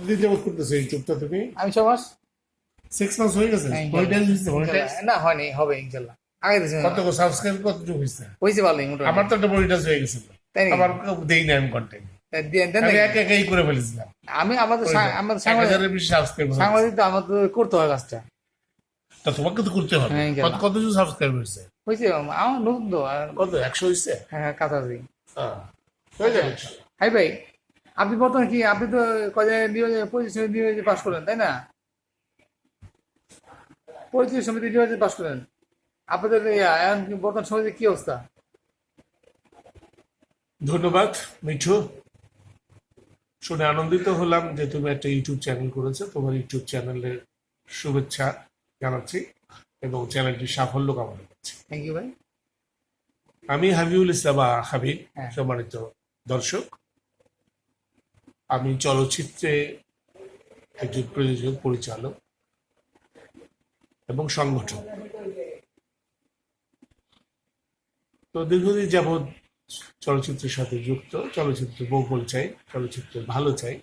কতদিন যাবত করতেছো ইউটিউবটা তুমি আমি ছ মাস। সিক্স মাস হয়ে গেছে? হ্যাঁ, মনিটাইজ হয়েছে মনিটাইজ না হয়নি হবে ইনশাল্লাহ। আগে দিয়েছি কত সাবস্ক্রাইব কতটুকু হয়েছে? হয়েছে ভালোই মোটামুটি। আমার তো একটা মনিটাইজ হয়ে গেছে। তাই আমার দেই না আমি কন্টেন্ট তা দিয়ে দেন আমি নাকি? একা একাই করে ফেলেছিলাম। আমি আমাদের আমাদের সাংবাদিক হাজারের বেশি সাবস্ক্রাইব সাংবাদিক তো আমাদের করতে হয় কাজটা। তা তোমাকে তো করতে হবে। হ্যাঁ, কত কতজন সাবস্ক্রাইব হয়েছে? হয়েছে আমার নতুন তো। কত? একশো হয়েছে? হ্যাঁ কাছাকাছি। হ্যাঁ। হয়ে যাবে হাই ভাই। আপনি বর্তমানে কি আপনি তো সমিতি নির্বাচন পাশ করলেন তাই না? পঁচিশ সমিতি নির্বাচন পাশ করলেন। আপনাদের এই বর্তমান সমিতির কি অবস্থা? ধন্যবাদ মিঠু। শুনে আনন্দিত হলাম যে তুমি একটা ইউটিউব চ্যানেল করেছ। তোমার ইউটিউব চ্যানেলের শুভেচ্ছা জানাচ্ছি এবং চ্যানেলটির সাফল্য কামনা করছি। থ্যাংক ইউ ভাই। আমি হাবিবুল ইসলাম হাবিব হ্যাঁ। সম্মানিত দর্শক। আমি চলচ্চিত্রে একজন প্রযোজক পরিচালক এবং সংগঠক। তো দীর্ঘদিন যাবৎ চলচ্চিত্রের সাথে যুক্ত চলচ্চিত্র বহুল চাই চলচ্চিত্র ভালো চাই।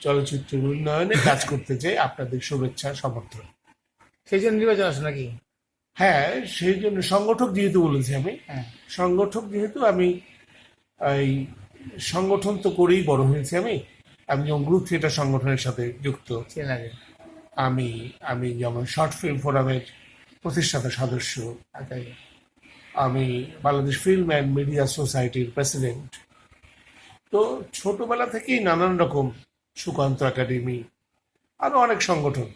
চলচ্চিত্রের উন্নয়নে কাজ করতে চাই আপনাদের শুভেচ্ছা সমর্থন। সেই জন্য নির্বাচন আসে নাকি? হ্যাঁ সেই জন্য সংগঠক যেহেতু বলেছি আমি হ্যাঁ। সংগঠক যেহেতু আমি এই সংগঠন তো করেই বড় হয়েছি আমি আমি যেমন গ্রুপ থিয়েটার সংগঠনের সাথে যুক্ত আমি আমি যেমন শর্ট ফিল্ম ফোরামের প্রতিষ্ঠাতা সদস্য আচ্ছা আচ্ছা। আমি বাংলাদেশ ফিল্ম অ্যান্ড মিডিয়া সোসাইটির প্রেসিডেন্ট তো ছোটবেলা থেকেই নানান রকম সুকান্ত একাডেমি আরও অনেক সংগঠন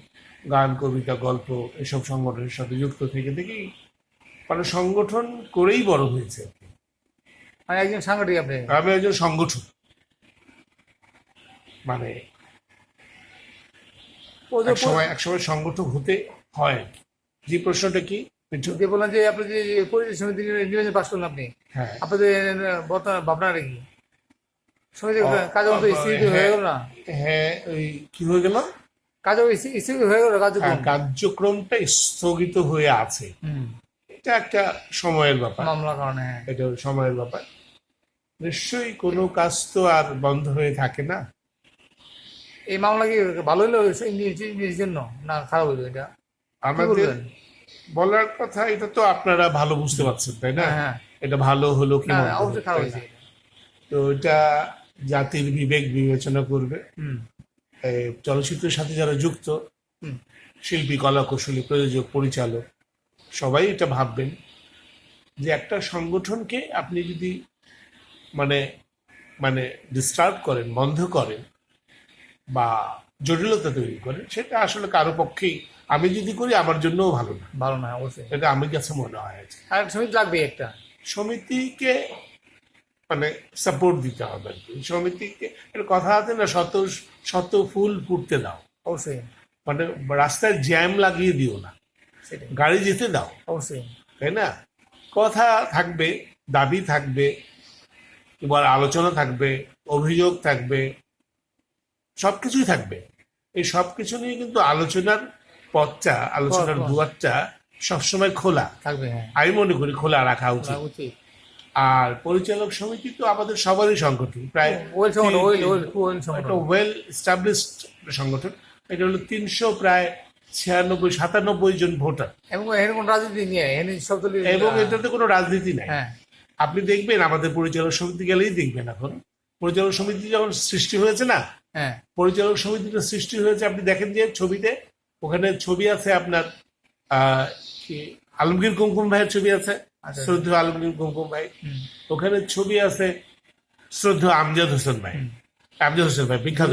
গান কবিতা গল্প এসব সংগঠনের সাথে যুক্ত থেকে থেকেই মানে সংগঠন করেই বড় হয়েছে মানে একজন সাংগঠনিক আপনি? আমি একজন সংগঠন মানে ও যে এক সময় এক সময় সংগঠক হতে হয়। যে প্রশ্নটা কি? যে যে আপনি যে পরিচয় সমিতি নির্বাচন পাশ করলেন আপনি হ্যাঁ। আপনাদের বর্তমান ভাবনাটা কি? সমিতি কাজ মতো স্থিতি হয়ে গেল না? হ্যাঁ ওই কি হয়ে গেল? কাজ স্থিতি গেল কাজ কার্যক্রমটা স্থগিত হয়ে আছে। এটা একটা সময়ের ব্যাপার। মামলার কারণে এটা সময়ের ব্যাপার। নিশ্চয়ই কোনো কাজ তো আর বন্ধ হয়ে থাকে না। এই মামলা কি ভালো হলো ইংরেজির জন্য? না খারাপ হলো এটা? আমাদের বলার কথা এটা তো আপনারা ভালো বুঝতে পারছেন তাই না? হ্যাঁ হ্যাঁ। এটা ভালো হলো কি? তো এটা জাতির বিবেক বিবেচনা করবে। চলচ্চিত্রের সাথে যারা যুক্ত শিল্পী কলা কৌশলী প্রযোজক পরিচালক সবাই এটা ভাববেন যে একটা সংগঠনকে আপনি যদি মানে মানে ডিস্টার্ব করেন বন্ধ করেন বা জটিলতা তৈরি করে সেটা আসলে কারও পক্ষেই আমি যদি করি আমার জন্যও ভালো না। ভালো না অবশ্যই। এটা আমার কাছে মনে হয় আর সমিতি লাগবে একটা? সমিতিকে মানে সাপোর্ট দিতে হবে আর কি। সমিতিকে একটা কথা আছে না শত শত ফুল ফুটতে দাও। অবশ্যই। মানে রাস্তায় জ্যাম লাগিয়ে দিও না। গাড়ি যেতে দাও। অবশ্যই। তাই না? কথা থাকবে দাবি থাকবে এবার আলোচনা থাকবে অভিযোগ থাকবে সবকিছুই থাকবে। এই সবকিছু নিয়ে কিন্তু আলোচনার পথটা আলোচনার। দুয়ারটা সবসময় খোলা থাকবে হ্যাঁ। আমি মনে করি খোলা রাখা উচিত। আর পরিচালক সমিতি তো আমাদের সবারই সংগঠন প্রায় একটা সংগঠন ওয়েল স্টাবলিশড সংগঠন। এটা হলো তিনশো প্রায় ছিয়ানব্বই সাতানব্বই জন ভোটার। এবং এরকম রাজনীতি নিয়ে এনে এবং এটাতে কোনো রাজনীতি নাই। হ্যাঁ। আপনি দেখবেন আমাদের পরিচালক সমিতি গেলেই দেখবেন এখন। পরিচালক সমিতি যখন সৃষ্টি হয়েছে না হ্যাঁ। পরিচালক সমিতিটা সৃষ্টি হয়েছে আপনি দেখেন যে ছবিতে ওখানে ছবি আছে আপনার আলমগীর কুমকুম ভাইয়ের ছবি আছে আচ্ছা। শ্রদ্ধেয় আলমগীর কুমকুম ভাই। ওখানে ছবি আছে শ্রদ্ধেয় আমজাদ হোসেন ভাই। আমজাদ হোসেন ভাই বিখ্যাত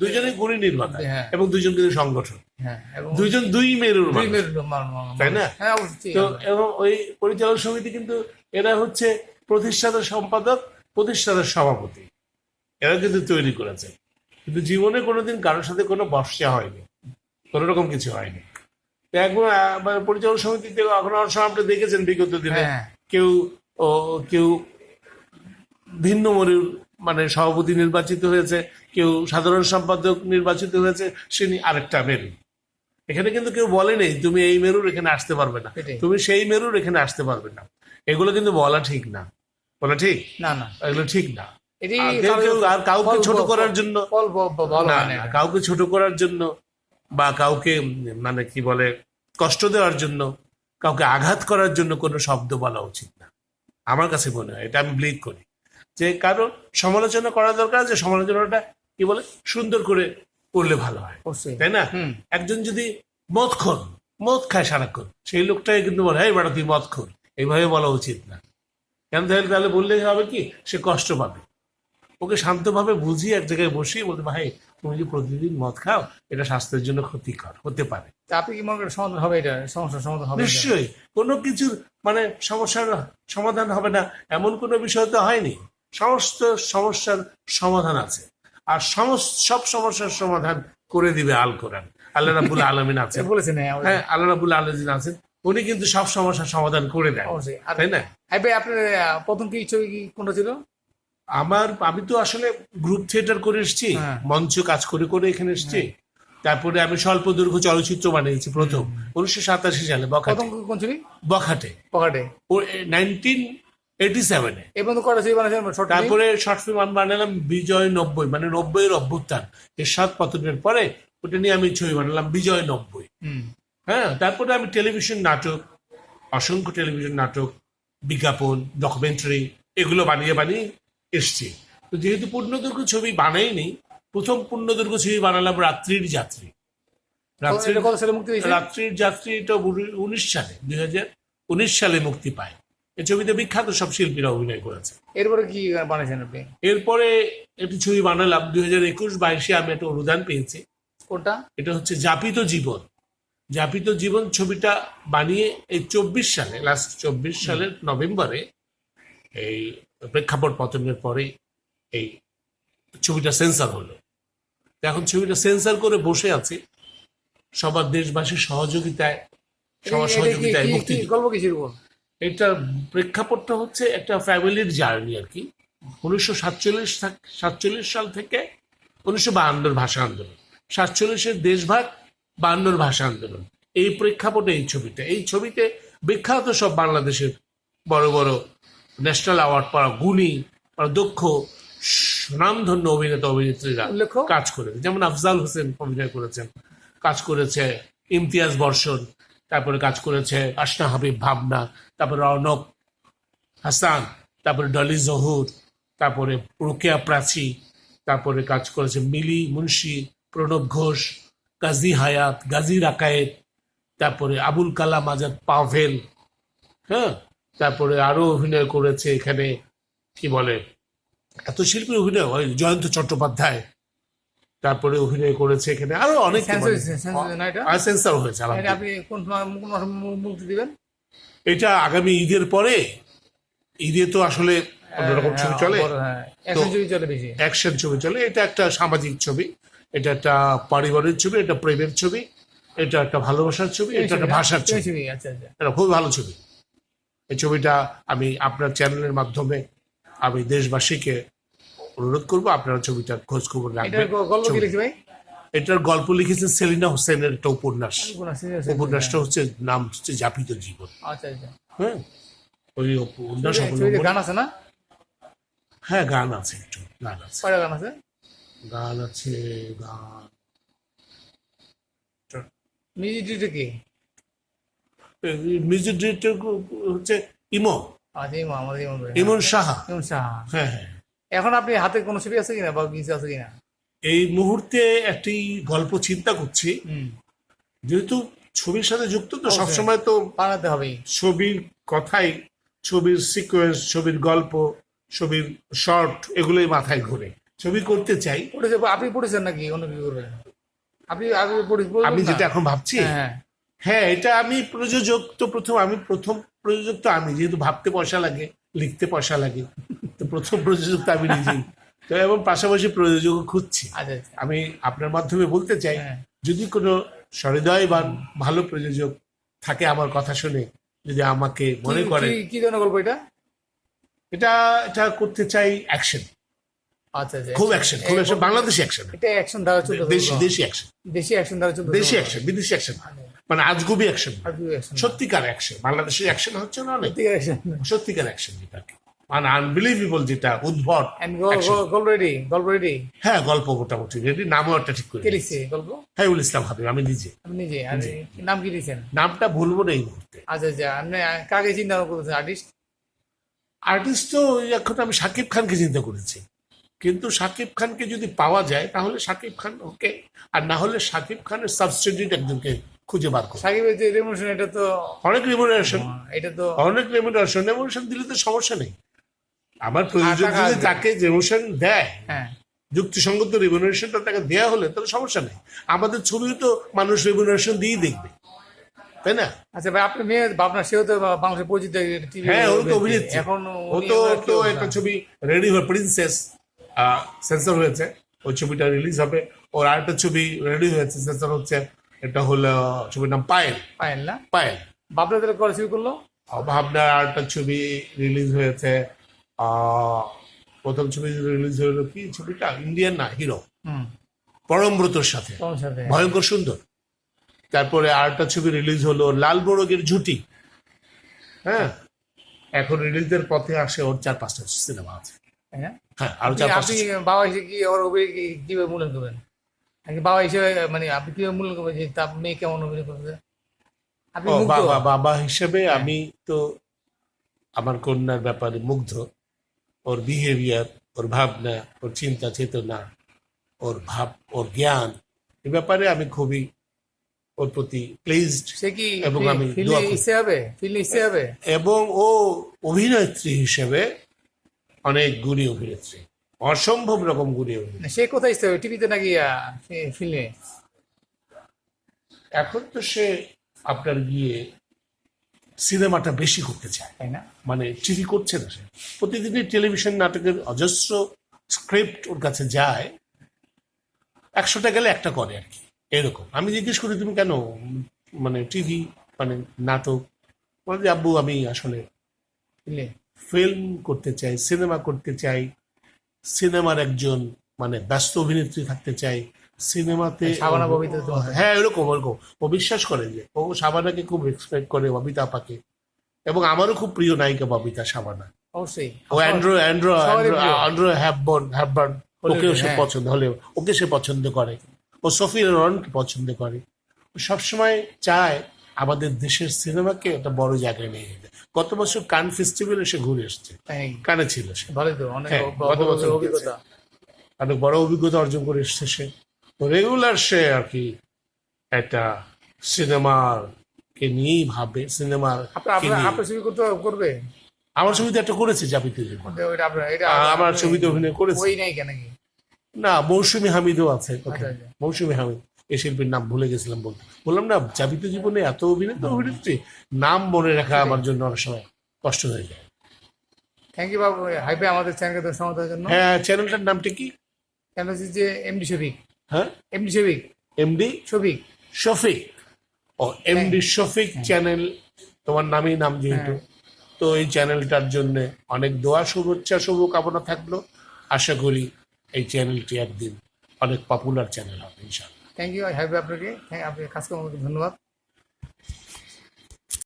দুজনেই গুণী নির্মাতা হ্যাঁ। এবং দুজন কিন্তু সংগঠন হ্যাঁ এবং দুইজন দুই মেরুর তাই না? তো এবং ওই পরিচালক সমিতি কিন্তু এরা হচ্ছে প্রতিষ্ঠাতা সম্পাদক প্রতিষ্ঠাতার সভাপতি। এরা কিন্তু তৈরি করেছে। কিন্তু জীবনে কোনোদিন কারোর সাথে কোনো বর্ষা হয়নি। কোনো রকম কিছু হয়নি। মানে পরিচালক সমিতিতে এখন অনেক সময় আপনি দেখেছেন বিগত দিনে। হ্যাঁ। কেউ কেউ ভিন্ন মরুর মানে সভাপতি নির্বাচিত হয়েছে কেউ সাধারণ সম্পাদক নির্বাচিত হয়েছে সে আরেকটা মেরু। এখানে কিন্তু কেউ বলে নেই তুমি এই মেরুর এখানে আসতে পারবে না। তুমি সেই মেরুর এখানে আসতে পারবে না। এগুলো কিন্তু বলা ঠিক না। বলা ঠিক? না না। এগুলো ঠিক না। আর কেউ কেউ আর কাউকে ছোট করার জন্য? ফল ব- ব- ভালো না না। না, এটা। কাউকে ছোট করার জন্য বা কাউকে মানে কি বলে কষ্ট দেওয়ার জন্য কাউকে আঘাত করার জন্য কোনো শব্দ বলা উচিত না। আমার কাছে মনে হয় এটা আমি বিলিভ করি। যে কারণ সমালোচনা করা দরকার যে সমালোচনাটা কি বলে সুন্দর করে করলে ভালো হয়। অবশ্যই। তাই না? হুম। একজন যদি মদ খোর মদ খায় সারাক্ষণ সেই লোকটাই কিন্তু বলে হ্যাঁ বেড়া তুই মদ খোর এইভাবে বলা উচিত না। কেন তাহলে তাহলে বললে হবে কি সে কষ্ট পাবে। ওকে শান্তভাবে বুঝিয়ে এক জায়গায় বসিয়ে বলতে ভাই তুমি যদি প্রতিদিন মদ খাও এটা স্বাস্থ্যের জন্য ক্ষতিকর হতে পারে। আপনি কি মনে করেন সমাধান হবে এটা? সমস্যার সমাধান হবে নিশ্চয়ই। কোনো কিছুর মানে সমস্যার সমাধান হবে না এমন কোনো বিষয় তো হয়নি। সমস্ত সমস্যার সমাধান আছে। আর সমস্ত সব সমস্যার সমাধান করে দিবে আল কোরআন। আল্লাহ রাবুল আলমিন আছেন বলেছেন হ্যাঁ হ্যাঁ আল্লাহ রাবুল আলমিন আছেন। উনি কিন্তু সব সমস্যার সমাধান করে দেন। তাই না? হ্যাঁ ভাই আপনার প্রথম কি ছবি কি কোনটা ছিল? আমার আমি তো আসলে গ্রুপ থিয়েটার করে এসেছি হ্যাঁ। মঞ্চ কাজ করে করে এখানে এসেছি। তারপরে আমি স্বল্প দৈর্ঘ্য চলচ্চিত্র বানিয়েছি প্রথম উনিশশো সাতাশি সালে বখাটে। বখাটে। পকেটে নাইনটিন এইটি সেভেনে বন্ধু কটা ছবি তারপরে শর্ট ফিল্ম আমি বানালাম বিজয় নব্বই মানে নব্বইয়ের অভ্যুত্থান। এর সাত পতনের পরে ওটা নিয়ে আমি ছবি বানালাম বিজয় নব্বই। হ্যাঁ তারপরে আমি টেলিভিশন নাটক অসংখ্য টেলিভিশন নাটক বিজ্ঞাপন ডকুমেন্টারি এগুলো বানিয়ে বানিয়ে এসছি। তো যেহেতু পূর্ণদৈর্ঘ্য ছবি বানাইনি প্রথম পূর্ণদৈর্ঘ্য ছবি বানালাম রাত্রির যাত্রী। রাত্রির রাত্রির যাত্রী এটা উনিশ সালে দুই হাজার উনিশ সালে মুক্তি পায়। এই ছবিতে বিখ্যাত সব শিল্পীরা অভিনয় করেছে। এরপরে কি বানাইছেন আপনি? এরপরে একটি ছবি বানালাম দুই হাজার একুশ বাইশে আমি একটা অনুদান পেয়েছি। কোনটা? এটা হচ্ছে জাপিত জীবন। জাপিত জীবন ছবিটা বানিয়ে এই চব্বিশ সালে লাস্ট চব্বিশ সালের নভেম্বরে এই প্রেক্ষাপট পতনের পরে এই ছবিটা সেন্সার হলো। এখন ছবিটা সেন্সার করে বসে আছে সবার দেশবাসীর সহযোগিতায় সবার সহযোগিতায় মুক্তি গল্প এটা প্রেক্ষাপটটা হচ্ছে একটা ফ্যামিলির জার্নি আর কি। উনিশশো সাতচল্লিশ সাতচল্লিশ সাল থেকে উনিশশো বাহান্নর ভাষা আন্দোলন। সাতচল্লিশের দেশভাগ বাহান্নর ভাষা আন্দোলন। এই প্রেক্ষাপটে এই ছবিটা এই ছবিতে বিখ্যাত সব বাংলাদেশের বড় বড় ন্যাশনাল অ্যাওয়ার্ড পাওয়া গুণী পাওয়া দক্ষ সুনামধন্য অভিনেতা অভিনেত্রীরা উল্লেখ্য? কাজ করেছে। যেমন আফজাল হোসেন অভিনয় করেছেন কাজ করেছে ইমতিয়াজ বর্ষণ তারপরে কাজ করেছে আশনা হাবিব ভাবনা তারপরে অর্ণব হাসান তারপরে ডলি জহুর তারপরে রোকেয়া প্রাচী তারপরে কাজ করেছে মিলি মুন্সি প্রণব ঘোষ গাজী হায়াত গাজী রাকায়েত তারপরে আবুল কালাম আজাদ পাভেল হ্যাঁ? তারপরে আরও অভিনয় করেছে এখানে কি বলে? এত শিল্পী অভিনয় হয় জয়ন্ত চট্টোপাধ্যায় তারপরে অভিনয় করেছে এখানে আরও অনেক? সেন্সার হয়েছে এটা? আপনি কোন সময়- কোন মাসে মু- মুক্তি দিবেন? এটা আগামী ঈদের পরে ঈদে তো আসলে অন্যরকম ছবি হ্যাঁ, চলে হ্যাঁ ছবি চলে বেশি। অ্যাকশন ছবি চলে এটা একটা সামাজিক ছবি। এটা একটা পারিবারিক ছবি এটা প্রেমের ছবি এটা একটা ভালোবাসার ছবি এটা একটা ভাষার ছবি। আচ্ছা আচ্ছা। এটা খুব ভালো ছবি। এই ছবিটা আমি আপনার চ্যানেলের মাধ্যমে আমি দেশবাসীকে অনুরোধ করব আপনারা ছবিটার খোঁজ খবর এটার রাখবেন। গল্প এটার লিখেছেন সেলিনা হোসেনের একটা উপন্যাস। উপন্যাসটা হচ্ছে নাম হচ্ছে জাপিত জীবন। আচ্ছা হ্যাঁ? ওই উপন্যাস গান আছে না? হ্যাঁ গান আছে একটু গান আছে। গান আছে? গান আছে গান মিউজিক ডিরেক্টর কি? মিউজিক ডিরেক্টর হচ্ছে ইমো। আচ্ছা ইমন আমাদের ইমন ইমন সাহা। ইমন শাহ হ্যাঁ হ্যাঁ। এখন আপনি হাতে কোনো ছবি আছে কিনা বা কিছু আছে কিনা? এই মুহূর্তে একটি গল্প চিন্তা করছি। হুম। যেহেতু ছবির সাথে যুক্ত তো সবসময় তো বানাতে হবেই। ছবির কথাই ছবির সিকোয়েন্স ছবির গল্প ছবির শর্ট এগুলোই মাথায় ঘুরে। ছবি করতে চাই। পড়েছে আপনি পড়েছেন নাকি অন্য কি করবেন আপনি আগে পড়ে- আমি যেটা এখন ভাবছি হ্যাঁ হ্যাঁ। এটা আমি প্রযোজক তো প্রথম আমি প্রথম প্রযোজক তো আমি যেহেতু ভাবতে পয়সা লাগে লিখতে পয়সা লাগে তো প্রথম প্রযোজক তো আমি নিজেই। তো এবং পাশাপাশি প্রযোজক খুঁজছি। আচ্ছা আচ্ছা। আমি আপনার মাধ্যমে বলতে চাই হ্যাঁ। যদি কোনো সহৃদয়বান ভালো প্রযোজক থাকে আমার কথা শুনে যদি আমাকে মনে করে কি- ধরনের গল্প এটা? এটা এটা করতে চাই অ্যাকশন। খুব অ্যাকশন খুব অ্যাকশন বাংলাদেশি অ্যাকশন এটা অ্যাকশন ধারা চলতে দেশি দেশি অ্যাকশন দেশি অ্যাকশন ধারা চলতে দেশি অ্যাকশন বিদেশি অ্যাকশন মানে আজগুবি অ্যাকশন সত্যিকার অ্যাকশন বাংলাদেশের অ্যাকশন হচ্ছে না অনেক? সত্যিকার অ্যাকশন সত্যিকার অ্যাকশন যেটা মানে আনবিলিভেবল যেটা উদ্ভট এন্ড গল্প রেডি হ্যাঁ গল্প মোটামুটি রেডি নামও একটা ঠিক করে লিখছে গল্প? হাইবুল ইসলাম হাবিব আমি নিজে। আপনি নিজে আর নাম কি দিয়েছেন? নামটা ভুলবো না এই মুহূর্তে। আচ্ছা আচ্ছা আপনি কাকে চিন্তা করতেছেন? আর্টিস্ট আর্টিস্ট তো এখন আমি শাকিব খানকে চিন্তা করেছি। কিন্তু সাকিব খানকে যদি পাওয়া যায় তাহলে শাকিব খান ওকে আর না হলে সাকিব খানের সাবস্টিটিউট একজনকে খুঁজে বার করো। সাকিবের যে রেমোশন এটা তো অনেক রেমুনারেশন এটা তো অনেক রেমুনারেশন রেমুনারেশন দিলে তো সমস্যা নেই। আমার প্রযোজক টাকা যদি তাকে রেমুনেশন দেয় হ্যাঁ। যুক্তিসঙ্গত রেমুনারেশনটা তাকে দেওয়া হলে তাহলে সমস্যা নেই। আমাদের ছবিও তো মানুষ রেমুনারেশন দিয়েই দেখবে। তাই না? আচ্ছা ভাই আপনি মেয়ে ভাবনা সেও তো পরিচিত হ্যাঁ ও তো অভিনেত্রী। এখন ও তো একটা ছবি রেডি হয়ে প্রিন্সেস সেন্সর হয়েছে। ওই ছবিটা রিলিজ হবে। ওর আরেকটা ছবি রেডি হয়েছে। সেন্সর হচ্ছে এটা হলো ছবির নাম পায়েল। পায়েল না? পায়েল। বাবলা তাহলে করে শুরু করল? ভাবনার আরেকটা ছবি রিলিজ হয়েছে। প্রথম ছবি রিলিজ হলো কি? ছবিটা ইন্ডিয়ান না হিরো হুম। পরমব্রতর সাথে। ভয়ঙ্কর সুন্দর। তারপরে আরেকটা ছবি রিলিজ হলো লাল বরগের ঝুটি। হ্যাঁ? এখন রিলিজের পথে আসে ওর চার পাঁচটা সিনেমা আছে না? হ্যাঁ আরও চার আপনি পাঁচটা আপনি বাবা হিসেবে কি ওর অভিনয় কীভাবে মূল্যায়ন করবেন? নাকি বাবা হিসেবে মানে আপনি কীভাবে মূল্যায়ন করবেন যে তার মেয়ে কেমন অভিনয় করবে? আপনি বাবা বাবা হিসেবে আমি তো আমার কন্যার ব্যাপারে মুগ্ধ। ওর বিহেভিয়ার ওর ভাবনা ওর চিন্তা চেতনা ওর ভাব ওর জ্ঞান এ ব্যাপারে আমি খুবই ওর প্রতি প্লেজড সে কি এবং আমি হবে? এবং ও অভিনেত্রী হিসেবে অনেক গুণী অভিনেত্রী অসম্ভব রকম গুণী অভিনেত্রী সে কোথায় টিভিতে নাকি ফিল্মে এখন তো সে আপনার গিয়ে সিনেমাটা বেশি করতে চায়। তাই না? মানে টিভি করছে না সে। প্রতিদিনই টেলিভিশন নাটকের অজস্র স্ক্রিপ্ট ওর কাছে যায়। একশোটা গেলে একটা করে আর কি। এরকম। আমি জিজ্ঞেস করি তুমি কেন মানে টিভি মানে নাটক? বলে যে আব্বু আমি আসলে ফিল্মে করতে চাই সিনেমা করতে চাই সিনেমার একজন মানে ব্যস্ত অভিনেত্রী থাকতে চাই সিনেমাতে ববিতা তো হ্যাঁ এরকম ওরকম। ও বিশ্বাস করে যে ও শাবানাকে খুব রেসপেক্ট করে ববিতা আপাকে। এবং আমারও খুব প্রিয় নায়িকা ববিতা শাবানা অবশ্যই। ও অ্যান্ড্রো অ্যান্ড্রো। অ্যান্ড্রো হ্যাপবার্ন হলিউডে, ওকেও সে হ্যাঁ। পছন্দ হলে ওকে সে পছন্দ করে। ও সফিয়া রনকে পছন্দ করে। সবসময় চায় আমাদের দেশের সিনেমাকে একটা বড় জায়গায় নিয়ে যেতে। গত বছর কান ফেস্টিভ্যালে সে ঘুরে এসছে। কানে ছিল সে। ভালোই তো অনেক হ্যাঁ, গত বছর অভিজ্ঞতা। অনেক বড় অভিজ্ঞতা অর্জন করে এসছে সে। তো রেগুলার সে আর কি একটা সিনেমার কে নিয়েই ভাবে সিনেমার আপনার ছবি করতে করবে? আমার ছবিতে একটা করেছে জাপিতে আমার ছবিতে অভিনয় করেছে। না মৌসুমী হামিদও আছে। আচ্ছা, আচ্ছা। মৌসুমী হামিদ। এই শিল্পীর নাম ভুলে গেছিলাম বলতে। বললাম না জাপিত জীবনে এত অভিনেতা অভিনেত্রী নাম মনে রাখা আমার জন্য অনেক সময় কষ্ট হয়ে যায়। থ্যাংক ইউ বাবু। হাইপে আমাদের চ্যানেলকে সমর্থনের জন্য। হ্যাঁ চ্যানেলটার নামটা কি? চ্যানেল হচ্ছে যে এমডি শফিক হ্যাঁ? এমডি শফিক এমডি শফিক শফিক ও এমডি শফিক চ্যানেল তোমার নামেই নাম যেহেতু। তো এই চ্যানেলটার জন্য অনেক দোয়া শুভেচ্ছা শুভকামনা থাকল। আশা করি এই চ্যানেলটি একদিন অনেক পপুলার চ্যানেল হবে ইনশাআল্লাহ। থ্যাংক ইউ হাইপে আপনাকে হ্যাঁ আপনি কাজ করার ধন্যবাদ।